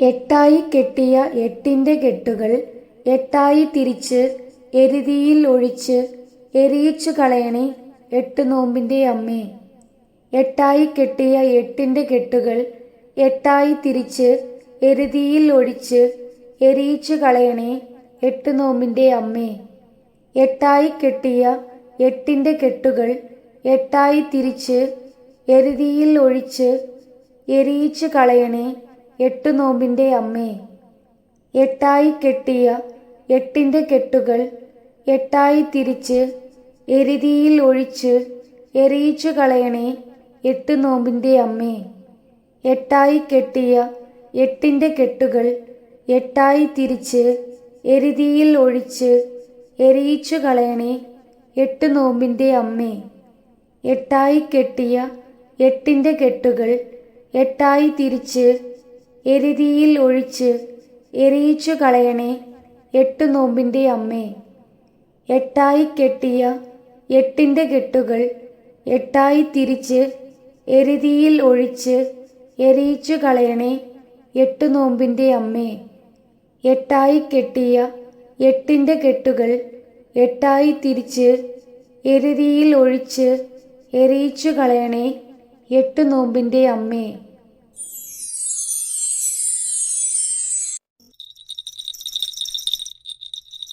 എട്ടായി കെട്ടിയ എട്ടിന്റെ കെട്ടുകൾ എട്ടായി തിരിച്ച് എരുതിയിൽ ഒഴിച്ച് എരിയിച്ചു കളയണേ എട്ട് നോമ്പിന്റെ അമ്മേ. എട്ടായി കെട്ടിയ എട്ടിന്റെ കെട്ടുകൾ എട്ടായി തിരിച്ച് എരുതിയിൽ ഒഴിച്ച് എരിയിച്ചു കളയണേ എട്ട് നോമ്പിന്റെ അമ്മേ. എട്ടായി കെട്ടിയ എട്ടിന്റെ കെട്ടുകൾ എട്ടായി തിരിച്ച് എരുതിയിൽ ഒഴിച്ച് എരിയിച്ചു കളയണേ എട്ട് നോമ്പിന്റെ അമ്മേ. എട്ടായി കെട്ടിയ എട്ടിന്റെ കെട്ടുകൾ എട്ടായി തിരിച്ച് എരുതിയിൽ ഒഴിച്ച് എറിയിച്ചു കളയണേ എട്ട് നോമ്പിന്റെ അമ്മേ. എട്ടായി കെട്ടിയ എട്ടിന്റെ കെട്ടുകൾ എട്ടായി തിരിച്ച് എരുതിയിൽ ഒഴിച്ച് എറിയിച്ചു കളയണേ എട്ട് നോമ്പിന്റെ അമ്മേ. എട്ടായി കെട്ടിയ എട്ടിന്റെ കെട്ടുകൾ എട്ടായി തിരിച്ച് എരുതിയിൽ ഒഴിച്ച് എറിയിച്ചു കളയണേ എട്ട് നോമ്പിന്റെ അമ്മേ. എട്ടായി കെട്ടിയ എട്ടിന്റെ കെട്ടുകൾ എട്ടായി തിരിച്ച് എരിതിയിൽ ഒഴിച്ച് എരിയിച്ചു കളയണേ എട്ട് നോമ്പിന്റെ അമ്മേ. എട്ടായി കെട്ടിയ എട്ടിന്റെ കെട്ടുകൾ എട്ടായി തിരിച്ച് എരിതിയിൽ ഒഴിച്ച് എരിയിച്ചു കളയണേ എട്ട് നോമ്പിന്റെ അമ്മേ.